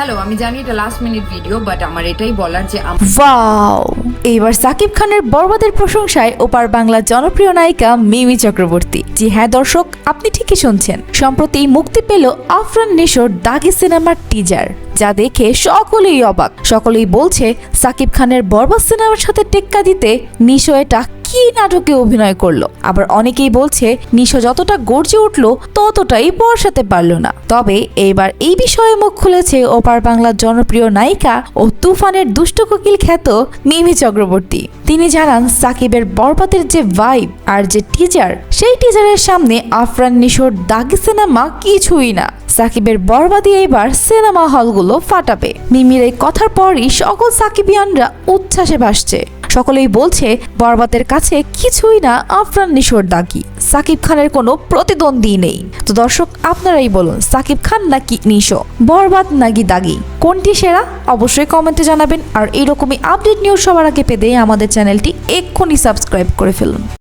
Hello আমি জানি এটা লাস্ট মিনিট ভিডিও বাট আমার এটাই বলার যে ওয়াও এবার সাকিব খানের বরবাদের প্রশংসায় ওপার বাংলার জনপ্রিয় নায়িকা মিমি চক্রবর্তী। জি হ্যাঁ দর্শক, আপনি ঠিকই শুনছেন। সম্প্রতি মুক্তি পেল আফরান নিশোর দাগি সিনেমার টিজার যা দেখে সকলেই অবাক। সকলেই বলছে, সাকিব খানের বরবাদ সিনেমার সাথে টেক্কা দিতে নিশো এটা কি নাটকে অভিনয় করল? আবার অনেকেই বলছে, নিশো যতটা গর্জে উঠল, ততটাই বর্ষাতে পারল না। তবে এবার এই বিষয়ে মুখ খুলেছে ওপার বাংলার জনপ্রিয় নায়িকা ও তুফানের দুষ্ট কোকিল খ্যাত মিমি চক্রবর্তী। তিনি জানান, সাকিবের বরবাদের যে ভাইব আর যে টিজার সেই টিজারের সামনে আফরান, নিশোর দাগি সিনেমা কিছুই না। সাকিবের বরবাদি এবার সিনেমা হলগুলো ফাটাবে। মিমির এই কথার পরই সকল সাকিবিয়ানরা উচ্ছ্বাসে ভাসছে। সকলেই বলছে, বরবাদের কাছে কিছুই না, আফরান নিশোর দাগি। সাকিব খানের কোনো প্রতিদ্বন্দ্বী নেই। তো দর্শক, আপনারাই বলুন, সাকিব খান নাকি নিশো? বরবাদ নাকি দাগি? কোনটি সেরা? অবশ্যই কমেন্টে জানাবেন। আর এইরকমই আপডেট নিউজ সবার আগে পেতে আমাদের চ্যানেলটি এক্ষুনি সাবস্ক্রাইব করে ফেলুন।